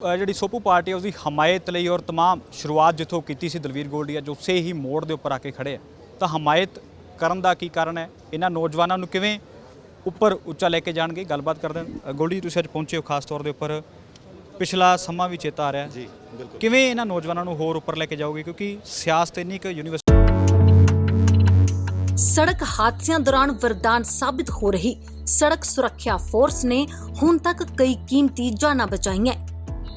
ਅ, ਜਿਹੜੀ ਸੋਪੂ ਪਾਰਟੀ ਹੈ ਉਸਦੀ ਹਮਾਇਤ ਲਈ ਔਰ तमाम ਸ਼ੁਰੂਆਤ ਜਿੱਥੋਂ ਕੀਤੀ ਸੀ ਦਲਵੀਰ ਗੋਲਡੀਆ ਜੋ ਉਸੇ ਹੀ ਮੋੜ ਦੇ ਉੱਪਰ ਆ ਕੇ ਖੜੇ ਆ ਤਾਂ ਹਮਾਇਤ ਕਰਨ ਦਾ ਕੀ ਕਾਰਨ ਹੈ ਇਹਨਾਂ ਨੌਜਵਾਨਾਂ ਨੂੰ ਕਿਵੇਂ ਉੱਪਰ ਉੱਚਾ ਲੈ ਕੇ ਜਾਣਗੇ ਗੱਲਬਾਤ ਕਰਦੇ ਹਾਂ ਅ, ਗੋਲਡੀ ਜੀ, ਤੁਸੀਂ ਅੱਜ ਪਹੁੰਚੇ ਹੋ ਖਾਸ ਤੌਰ ਦੇ ਉੱਪਰ ਪਿਛਲਾ ਸਮਾਂ ਵੀ ਚੇਤਾ ਆ ਰਿਹਾ ਜੀ ਬਿਲਕੁਲ ਕਿਵੇਂ ਇਹਨਾਂ ਨੌਜਵਾਨਾਂ ਨੂੰ ਹੋਰ ਉੱਪਰ ਲੈ ਕੇ ਜਾਓਗੇ ਕਿਉਂਕਿ ਸਿਆਸਤ ਇੰਨੀ ਕੁ ਯੂਨੀਵਰਸਿਟੀ ਸੜਕ ਹਾਦਸਿਆਂ ਦੌਰਾਨ ਵਰਦਾਨ ਸਾਬਿਤ ਹੋ ਰਹੀ ਸੜਕ ਸੁਰੱਖਿਆ ਫੋਰਸ ਨੇ ਹੁਣ ਤੱਕ ਕਈ ਕੀਮਤੀ ਜਾਨਾਂ ਬਚਾਈਆਂ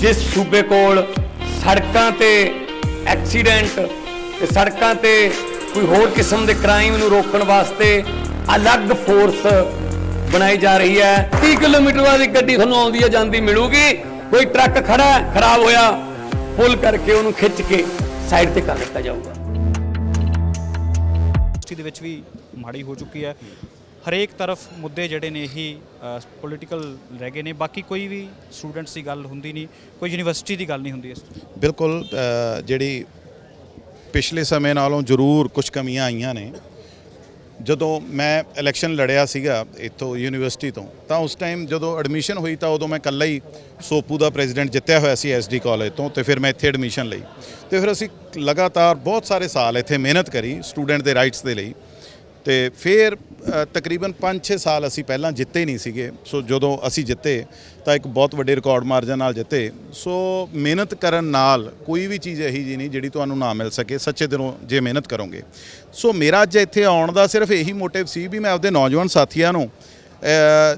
ਜਿਸ ਸੂਬੇ ਕੋਲ ਸੜਕਾਂ ਤੇ ਐਕਸੀਡੈਂਟ ਤੇ ਸੜਕਾਂ ਤੇ ਕੋਈ ਹੋਰ ਕਿਸਮ ਦੇ ਕ੍ਰਾਈਮ ਨੂੰ ਰੋਕਣ ਵਾਸਤੇ ਅਲੱਗ ਫੋਰਸ ਬਣਾਈ ਜਾ ਰਹੀ ਹੈ। 30 ਕਿਲੋਮੀਟਰ ਵਾਲੀ ਗੱਡੀ ਤੁਹਾਨੂੰ ਆਉਂਦੀ ਹੈ ਜਾਂਦੀ ਮਿਲੂਗੀ। ਕੋਈ ਟਰੱਕ ਖੜਾ ਖਰਾਬ ਹੋਇਆ, ਪੁੱਲ ਕਰਕੇ ਉਹਨੂੰ ਖਿੱਚ ਕੇ ਸਾਈਡ ਤੇ ਕਰ ਦਿੱਤਾ ਜਾਊਗਾ। ਦੇ ਵਿੱਚ ਵੀ ਮਾੜੀ ਹੋ ਚੁੱਕੀ ਹੈ। ਹਰੇਕ ਤਰਫ ਮੁੱਦੇ ਜਿਹੜੇ ਨੇ ਇਹੀ ਪੋਲੀਟੀਕਲ ਰਹਿ ਗਏ ਨੇ। ਬਾਕੀ ਕੋਈ ਵੀ ਸਟੂਡੈਂਟਸ ਦੀ ਗੱਲ ਹੁੰਦੀ ਨਹੀਂ, ਕੋਈ ਯੂਨੀਵਰਸਿਟੀ ਦੀ ਗੱਲ ਨਹੀਂ ਹੁੰਦੀ ਇਸ ਬਿਲਕੁਲ ਜਿਹੜੀ ਪਿਛਲੇ ਸਮੇਂ ਨਾਲੋਂ ਜ਼ਰੂਰ ਕੁਝ ਕਮੀਆਂ ਆਈਆਂ ਨੇ। ਜਦੋਂ ਮੈਂ ਇਲੈਕਸ਼ਨ ਲੜਿਆ ਸੀਗਾ ਇੱਥੋਂ ਯੂਨੀਵਰਸਿਟੀ ਤੋਂ, ਤਾਂ ਉਸ ਟਾਈਮ ਜਦੋਂ ਐਡਮਿਸ਼ਨ ਹੋਈ ਤਾਂ ਉਦੋਂ ਮੈਂ ਇਕੱਲਾ ਹੀ ਸੋਪੂ ਦਾ ਪ੍ਰੈਜ਼ੀਡੈਂਟ ਜਿੱਤਿਆ ਹੋਇਆ ਸੀ ਐਸਡੀ ਕਾਲਜ ਤੋਂ ਤੇ ਫਿਰ ਮੈਂ ਇੱਥੇ ਐਡਮਿਸ਼ਨ ਲਈ। ਤੇ ਫਿਰ ਅਸੀਂ ਲਗਾਤਾਰ ਬਹੁਤ ਸਾਰੇ ਸਾਲ ਇੱਥੇ ਮਿਹਨਤ ਕਰੀ ਸਟੂਡੈਂਟ ਦੇ ਰਾਈਟਸ ਦੇ ਲਈ। ਤੇ ਫਿਰ ਤਕਰੀਬਨ 5-6 ਸਾਲ ਅਸੀਂ ਪਹਿਲਾਂ ਜਿੱਤੇ ਨਹੀਂ ਸੀਗੇ। ਸੋ ਜਦੋਂ ਅਸੀਂ ਜਿੱਤੇ, ਤਾਂ ਇੱਕ ਬਹੁਤ ਵੱਡੇ ਰਿਕਾਰਡ ਮਾਰਜਨ ਨਾਲ ਜਿੱਤੇ। ਸੋ ਮਿਹਨਤ ਕਰਨ ਨਾਲ ਕੋਈ ਵੀ ਚੀਜ਼ ਇਹੀ ਜੀ ਨਹੀਂ ਜਿਹੜੀ ਤੁਹਾਨੂੰ ਨਾ ਮਿਲ ਸਕੇ, ਸੱਚੇ ਦਿਲੋਂ ਜੇ ਮਿਹਨਤ ਕਰੋਗੇ। ਸੋ ਮੇਰਾ ਅੱਜ ਇੱਥੇ ਆਉਣ ਦਾ ਸਿਰਫ ਇਹੀ ਮੋਟਿਵ ਸੀ ਵੀ ਮੈਂ ਆਪਦੇ ਨੌਜਵਾਨ ਸਾਥੀਆਂ ਨੂੰ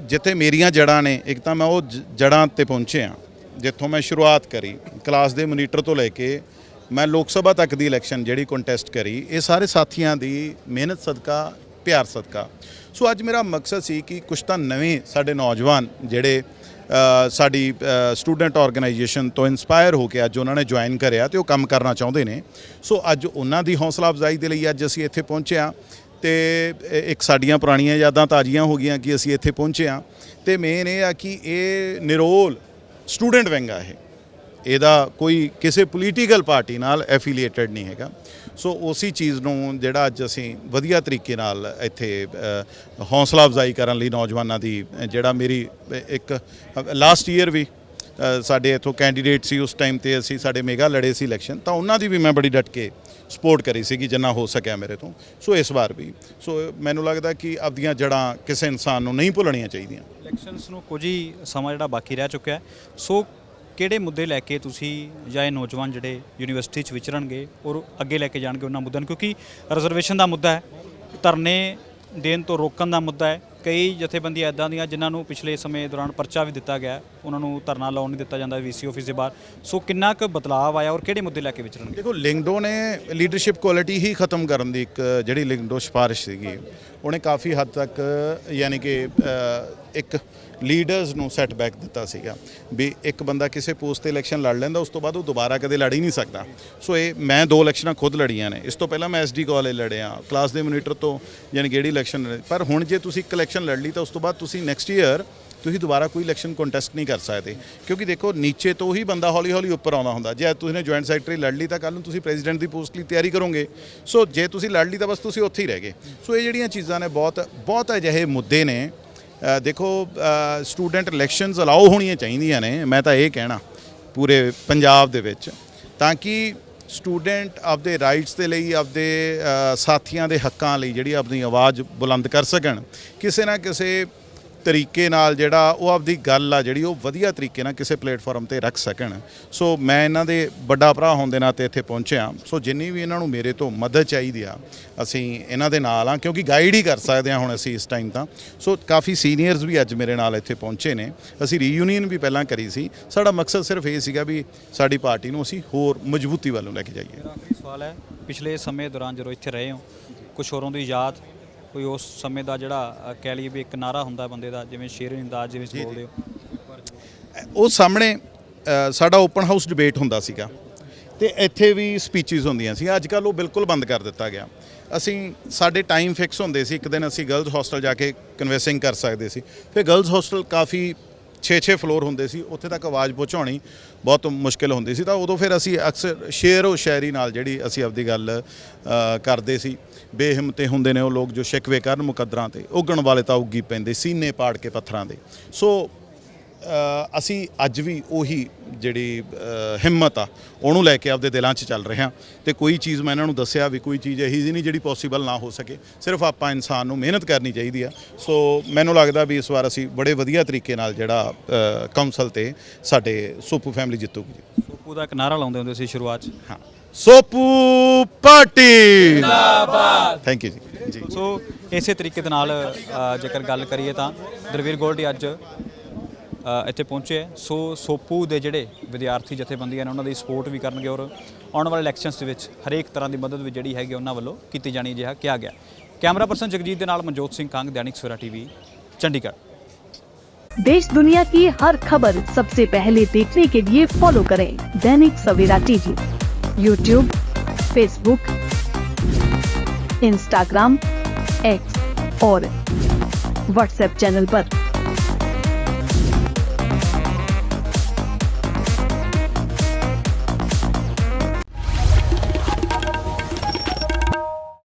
ਜਿੱਥੇ ਮੇਰੀਆਂ ਜੜਾਂ ਨੇ, ਇੱਕ ਤਾਂ ਮੈਂ ਉਹ ਜ- ਜੜਾਂ ਤੇ ਪਹੁੰਚਿਆ ਜਿੱਥੋਂ ਮੈਂ ਸ਼ੁਰੂਆਤ ਕਰੀ, ਕਲਾਸ ਦੇ ਮੋਨੀਟਰ ਤੋਂ ਲੈ ਕੇ ਮੈਂ ਲੋਕ ਸਭਾ ਤੱਕ ਦੀ ਇਲੈਕਸ਼ਨ ਜਿਹੜੀ ਕੰਟੈਸਟ ਕਰੀ, ਇਹ ਸਾਰੇ ਸਾਥੀਆਂ ਦੀ ਮਿਹਨਤ, ਸਦਕਾ ਪਿਆਰ ਸਦਕਾ। ਸੋ ਅੱਜ ਮੇਰਾ ਮਕਸਦ ਸੀ ਕਿ ਕੁਝ ਤਾਂ ਨਵੇਂ ਸਾਡੇ ਨੌਜਵਾਨ ਜਿਹੜੇ ਸਾਡੀ ਸਟੂਡੈਂਟ ਆਰਗੇਨਾਈਜੇਸ਼ਨ ਤੋਂ ਇਨਸਪਾਇਰ ਹੋ ਕੇ ਅੱਜ ਉਹਨਾਂ ਨੇ ਜੁਆਇਨ ਕਰਿਆ ਤੇ ਉਹ ਕੰਮ ਕਰਨਾ ਚਾਹੁੰਦੇ ਨੇ। ਸੋ ਅੱਜ ਉਹਨਾਂ ਦੀ ਹੌਸਲਾ ਅਫਜ਼ਾਈ ਦੇ ਲਈ ਅੱਜ ਅਸੀਂ ਇੱਥੇ ਪਹੁੰਚੇ ਹਾਂ ਤੇ ਇੱਕ ਸਾਡੀਆਂ ਪੁਰਾਣੀਆਂ ਯਾਦਾਂ ਤਾਜ਼ੀਆਂ ਹੋ ਗਈਆਂ ਕਿ ਅਸੀਂ ਇੱਥੇ ਪਹੁੰਚੇ ਹਾਂ। ਤੇ ਮੇਨ ਇਹ ਆ ਕਿ ਇਹ ਨਿਰੋਲ ਸਟੂਡੈਂਟ ਵਿੰਗ ਆ ਇਹ। ਇਹਦਾ ਕੋਈ ਕਿਸੇ ਪੋਲੀਟੀਕਲ ਪਾਰਟੀ ਨਾਲ ਐਫੀਲੀਏਟਡ ਨਹੀਂ ਹੈਗਾ। ਸੋ ਉਸੇ ਚੀਜ਼ ਨੂੰ ਜਿਹੜਾ ਅੱਜ ਅਸੀਂ ਵਧੀਆ ਤਰੀਕੇ ਨਾਲ ਇੱਥੇ ਅ, ਹੌਸਲਾ ਅਫਜ਼ਾਈ ਕਰਨ ਲਈ ਨੌਜਵਾਨਾਂ ਦੀ ਜਿਹੜਾ ਮੇਰੀ ਇੱਕ ਲਾਸਟ ਈਅਰ ਵੀ ਸਾਡੇ ਇੱਥੋਂ ਕੈਂਡੀਡੇਟ ਸੀ ਉਸ ਟਾਈਮ ਤੇ ਅਸੀਂ ਸਾਡੇ ਮੇਗਾ ਲੜੇ ਸੀ ਇਲੈਕਸ਼ਨ ਤਾਂ ਉਹਨਾਂ ਦੀ ਵੀ ਮੈਂ ਬੜੀ ਡਟ ਕੇ ਸਪੋਰਟ ਕਰੀ ਸੀਗੀ ਜਿੰਨਾ ਹੋ ਸਕਿਆ ਮੇਰੇ ਤੋਂ। ਸੋ ਇਸ ਵਾਰ ਵੀ ਸੋ ਮੈਨੂੰ ਲੱਗਦਾ ਕਿ ਆਪਦੀਆਂ ਜੜਾਂ ਕਿਸੇ ਇਨਸਾਨ ਨੂੰ ਨਹੀਂ ਭੁੱਲਣੀਆਂ ਚਾਹੀਦੀਆਂ। ਇਲੈਕਸ਼ਨਸ ਨੂੰ ਕੁਝ ਹੀ ਸਮਾਂ ਜਿਹੜਾ ਬਾਕੀ ਰਹਿ ਚੁੱਕਿਆ ਸੋ ਕਿਹੜੇ ਮੁੱਦੇ ਲੈ ਕੇ ਤੁਸੀਂ ਜਾਂ ਇਹ ਨੌਜਵਾਨ ਜਿਹੜੇ ਯੂਨੀਵਰਸਿਟੀ 'ਚ ਵਿਚਰਨਗੇ ਔਰ ਅੱਗੇ ਲੈ ਕੇ ਜਾਣਗੇ ਉਹਨਾਂ ਮੁੱਦਿਆਂ ਨੂੰ? ਕਿਉਂਕਿ ਰਿਜ਼ਰਵੇਸ਼ਨ ਦਾ ਮੁੱਦਾ ਹੈ, ਧਰਨੇ ਦੇਣ ਤੋਂ ਰੋਕਣ ਦਾ ਮੁੱਦਾ ਹੈ। ਕਈ ਜਥੇਬੰਦੀਆਂ ਇਦਾਂ ਦੀਆਂ ਜਿਨ੍ਹਾਂ ਨੂੰ ਪਿਛਲੇ ਸਮੇਂ ਦੌਰਾਨ ਪਰਚਾ ਵੀ ਦਿੱਤਾ ਗਿਆ, ਉਹਨਾਂ ਨੂੰ ਧਰਨਾ ਲਾਉਣ ਨਹੀਂ ਦਿੱਤਾ ਜਾਂਦਾ ਵੀਸੀ ਆਫਿਸ ਦੇ ਬਾਹਰ। ਸੋ ਕਿੰਨਾ ਕੁ ਬਦਲਾਅ ਆਇਆ ਔਰ ਕਿਹੜੇ ਮੁੱਦੇ ਲੈ ਕੇ ਵਿਚਰਨਗੇ? ਦੇਖੋ, ਲਿੰਗਡੋ ਨੇ ਲੀਡਰਸ਼ਿਪ ਕੁਆਲਿਟੀ ਹੀ ਖਤਮ ਕਰਨ ਦੀ ਇੱਕ ਜਿਹੜੀ ਲਿੰਗਡੋ ਸਿਫਾਰਿਸ਼ ਸੀਗੀ, ਉਹਨੇ ਕਾਫੀ ਹੱਦ ਤੱਕ ਯਾਨੀ ਕਿ ਇੱਕ ਲੀਡਰਸ ਨੂੰ ਸੈਟਬੈਕ ਦਿੱਤਾ ਸੀਗਾ ਵੀ ਇੱਕ ਬੰਦਾ ਕਿਸੇ ਪੋਸਟ ਤੇ ਇਲੈਕਸ਼ਨ ਲੜ ਲੈਂਦਾ, ਉਸ ਤੋਂ ਬਾਅਦ ਉਹ ਦੁਬਾਰਾ ਕਦੇ ਲੜ ਹੀ ਨਹੀਂ ਸਕਦਾ। ਸੋ ਇਹ ਮੈਂ ਦੋ ਇਲੈਕਸ਼ਨਾਂ ਖੁਦ ਲੜੀਆਂ ਨੇ। ਇਸ ਤੋਂ ਪਹਿਲਾਂ ਮੈਂ ਐਸਡੀ ਕਾਲਜ ਲੜਿਆ ਕਲਾਸ ਦੇ ਮੋਨੀਟਰ ਤੋਂ, ਯਾਨੀ ਕਿ ਜਿਹੜੀ ਇਲੈਕਸ਼ਨ ਪਰ ਹੁਣ ਜੇ ਤੁਸੀਂ ਇੱਕ ਇਲੈਕਸ਼ਨ ਲੜ ਲਈ ਤਾਂ ਉਸ ਤੋਂ ਬਾਅਦ ਤੁਸੀਂ ਨੈਕਸਟ ਈਅਰ ਤੁਸੀਂ ਦੁਬਾਰਾ ਕੋਈ ਇਲੈਕਸ਼ਨ ਕੰਟੈਸਟ ਨਹੀਂ ਕਰ ਸਕਦੇ। ਕਿਉਂਕਿ ਦੇਖੋ, ਨੀਚੇ ਤੋਂ ਹੀ ਬੰਦਾ ਹੌਲੀ ਹੌਲੀ ਉੱਪਰ ਆਉਂਦਾ ਹੁੰਦਾ। ਜੇ ਤੁਸੀਂ ਨੇ ਜੁਆਇੰਟ ਸੈਕਟਰੀ ਲੜ ਲਈ ਤਾਂ ਕੱਲ ਨੂੰ ਤੁਸੀਂ ਪ੍ਰੈਜ਼ੀਡੈਂਟ ਦੀ ਪੋਸਟ ਲਈ ਤਿਆਰੀ ਕਰੋਗੇ। ਸੋ ਜੇ ਤੁਸੀਂ ਲੜ ਲਈ ਤਾਂ ਬਸ ਤੁਸੀਂ ਉੱਥੇ ਹੀ ਰਹਿ ਗਏ। ਸੋ ਇਹ ਜਿਹੜੀਆਂ ਚੀਜ਼ਾਂ ਨੇ ਬਹੁਤ ਬਹੁਤ ਅਜਿਹੇ ਮੁੱਦੇ ਨੇ ਦੇਖੋ ਸਟੂਡੈਂਟ ਇਲੈਕਸ਼ਨਸ ਅਲਾਉ ਹੋਣੀਆਂ ਚਾਹੀਦੀਆਂ ਨੇ, ਮੈਂ ਤਾਂ ਇਹ ਕਹਿਣਾ ਪੂਰੇ ਪੰਜਾਬ ਦੇ ਵਿੱਚ, ਤਾਂ ਕਿ ਸਟੂਡੈਂਟ ਆਪਦੇ ਰਾਈਟਸ ਦੇ ਲਈ, ਆਪਦੇ ਸਾਥੀਆਂ ਦੇ ਹੱਕਾਂ ਲਈ ਜਿਹੜੀ ਆਪਣੀ ਆਵਾਜ਼ ਬੁਲੰਦ ਕਰ ਸਕਣ, ਕਿਸੇ ਨਾ ਕਿਸੇ ਤਰੀਕੇ ਨਾਲ ਜਿਹੜਾ ਉਹ ਆਪਦੀ ਗੱਲ ਆ ਜਿਹੜੀ ਉਹ ਵਧੀਆ ਤਰੀਕੇ ਨਾਲ ਕਿਸੇ ਪਲੇਟਫਾਰਮ ਤੇ ਰੱਖ ਸਕਣ। ਸੋ ਮੈਂ ਇਹਨਾਂ ਦੇ ਵੱਡਾ ਭਰਾ ਹੋਣ ਦੇ ਨਾਤੇ ਇੱਥੇ ਪਹੁੰਚਿਆ। ਸੋ ਜਿੰਨੀ ਵੀ ਇਹਨਾਂ ਨੂੰ ਮੇਰੇ ਤੋਂ ਮਦਦ ਚਾਹੀਦੀ ਆ, ਅਸੀਂ ਇਹਨਾਂ ਦੇ ਨਾਲ ਆ, ਕਿਉਂਕਿ ਗਾਈਡ ਹੀ ਕਰ ਸਕਦੇ ਆ ਹੁਣ ਅਸੀਂ ਇਸ ਟਾਈਮ ਤਾਂ। ਸੋ ਕਾਫੀ ਸੀਨੀਅਰਸ ਵੀ ਅੱਜ ਮੇਰੇ ਨਾਲ ਇੱਥੇ ਪਹੁੰਚੇ ਨੇ। ਅਸੀਂ ਰੀਯੂਨੀਅਨ ਵੀ ਪਹਿਲਾਂ ਕਰੀ ਸੀ। ਸਾਡਾ ਮਕਸਦ ਸਿਰਫ ਇਹ ਸੀਗਾ ਵੀ ਸਾਡੀ ਪਾਰਟੀ ਨੂੰ ਅਸੀਂ ਹੋਰ ਮਜ਼ਬੂਤੀ ਵੱਲੋਂ ਲੈ ਕੇ ਜਾਈਏ। ਮੇਰਾ ਆਖਰੀ ਸਵਾਲ ਹੈ, ਪਿਛਲੇ ਸਮੇਂ ਦੌਰਾਨ ਜਦੋਂ ਇੱਥੇ ਰਹੇ ਹੋ ਕੁਝ ਹੋਰਾਂ ਦੀ ਯਾਦ ਕੋਈ ਉਸ ਸਮੇਂ ਦਾ ਜਿਹੜਾ ਅ, ਕਹਿ ਲਈਏ ਵੀ ਇੱਕ ਨਾਰਾ ਹੁੰਦਾ ਬੰਦੇ ਦਾ ਜਿਵੇਂ ਸ਼ੇਰ ਅੰਦਾਜ਼ ਜਿਵੇਂ ਬੋਲਦੇ ਹੋ। ਉਹ ਸਾਹਮਣੇ ਅ, ਸਾਡਾ ਓਪਨ ਹਾਊਸ ਡਿਬੇਟ ਹੁੰਦਾ ਸੀਗਾ। ਤੇ ਇੱਥੇ ਵੀ ਸਪੀਚਸ ਹੁੰਦੀਆਂ ਸੀ। ਅੱਜ ਕੱਲ ਉਹ ਬਿਲਕੁਲ ਬੰਦ ਕਰ ਦਿੱਤਾ ਗਿਆ। ਅਸੀਂ ਸਾਡੇ ਟਾਈਮ ਫਿਕਸ ਹੁੰਦੇ ਸੀ। ਇੱਕ ਦਿਨ ਅਸੀਂ ਗਰਲਜ਼ ਹੋਸਟਲ ਜਾ ਕੇ ਕਨਵੈਸਿੰਗ ਕਰ ਸਕਦੇ ਸੀ। ਫਿਰ ਗਰਲਜ਼ ਹੋਸਟਲ ਕਾਫੀ 6-6 ਫਲੋਰ ਹੁੰਦੇ ਸੀ, ਉੱਥੇ ਤੱਕ ਆਵਾਜ਼ ਪਹੁੰਚਾਉਣੀ ਬਹੁਤ ਮੁਸ਼ਕਿਲ ਹੁੰਦੀ ਸੀ। ਤਾਂ ਉਦੋਂ ਫਿਰ ਅਸੀਂ ਅਕਸਰ ਸ਼ੇਰੋ ਉਹ ਸ਼ਾਇਰੀ ਨਾਲ ਜਿਹੜੀ ਅਸੀਂ ਆਪਦੀ ਗੱਲ ਕਰਦੇ ਸੀ। ਬੇਹਿੰਮਤੇ ਹੁੰਦੇ ਨੇ ਉਹ ਲੋਕ ਜੋ ਸ਼ਿਕਵੇ ਕਰਨ ਮੁਕੱਦਰਾਂ ਤੇ, ਉੱਗਣ ਵਾਲੇ ਤਾਂ ਉੱਗੀ ਪੈਂਦੇ, ਸੀਨੇ ਪਾੜ ਕੇ ਪੱਥਰਾਂ ਦੇ। ਸੋ ਅਸੀਂ ਅੱਜ ਵੀ ਉਹੀ ਜਿਹੜੀ ਹਿੰਮਤ ਆ ਉਹਨੂੰ ਲੈ ਕੇ ਆਪਦੇ ਦਿਲਾਂ 'ਚ ਚੱਲ ਰਹੇ ਹਾਂ। ਤੇ ਕੋਈ ਚੀਜ਼ ਮੈਂ ਇਹਨਾਂ ਨੂੰ ਦੱਸਿਆ ਵੀ ਕੋਈ ਚੀਜ਼ ਇਹੀ ਜਿਹੀ ਨਹੀਂ ਜਿਹੜੀ ਪੋਸੀਬਲ ਨਾ ਹੋ ਸਕੇ। ਸਿਰਫ ਆਪਾਂ ਇਨਸਾਨ ਨੂੰ ਮਿਹਨਤ ਕਰਨੀ ਚਾਹੀਦੀ ਆ। ਸੋ ਮੈਨੂੰ ਲੱਗਦਾ ਵੀ ਇਸ ਵਾਰ ਅਸੀਂ ਬੜੇ ਵਧੀਆ ਤਰੀਕੇ ਨਾਲ ਜਿਹੜਾ ਅ, ਕੌਂਸਲ ਤੇ ਸਾਡੇ ਸੋਪੂ ਫੈਮਿਲੀ ਜਿੱਤੂਗੀ। ਜੀ ਸੋਪੂ ਦਾ ਇੱਕ ਨਾਰਾ ਲਾਉਂਦੇ ਹੁੰਦੇ ਸੀ ਸ਼ੁਰੂਆਤ 'ਚ। ਹਾਂ। ਸੋਪੂ ਪਾਰਟੀ! ਜਿੰਦਾਬਾਦ! Thank you ji. ਜੀ। ਸੋ ਇਸੇ ਤਰੀਕੇ ਦੇ ਨਾਲ ਜੇਕਰ ਗੱਲ ਕਰੀਏ ਤਾਂ ਦਰਵੀਰ ਗੋਲਡੀ ਅੱਜ ਇੱਥੇ ਪਹੁੰਚੇ ਹੈ। ਸੋ ਸੋਪੂ ਦੇ ਜਿਹੜੇ ਵਿਦਿਆਰਥੀ ਜਥੇਬੰਦੀਆਂ ਨੇ ਉਹਨਾਂ ਦੀ ਸਪੋਰਟ ਵੀ ਕਰਨਗੇ ਔਰ ਆਉਣ ਵਾਲੇ ਇਲੈਕਸ਼ਨਸ ਦੇ ਵਿੱਚ ਹਰੇਕ ਤਰ੍ਹਾਂ ਦੀ ਮਦਦ ਵੀ ਜਿਹੜੀ ਹੈਗੀ ਉਹਨਾਂ ਵੱਲੋਂ ਕੀਤੀ ਜਾਣੀ ਜਿਹਾ ਕਿਹਾ ਗਿਆ ਕੈਮਰਾ ਪਰਸਨ ਜਗਜੀਤ ਦੇ ਨਾਲ ਮਨਜੋਤ ਸਿੰਘ ਕੰਗ ਦੈਨਿਕ ਸਵੇਰਾ ਟੀਵੀ ਚੰਡੀਗੜ੍ਹ देश दुनिया की हर खबर सबसे पहले देखने के लिए फॉलो करें Dainik Savera TV YouTube Facebook Instagram X और व्हाट्सएप चैनल पर।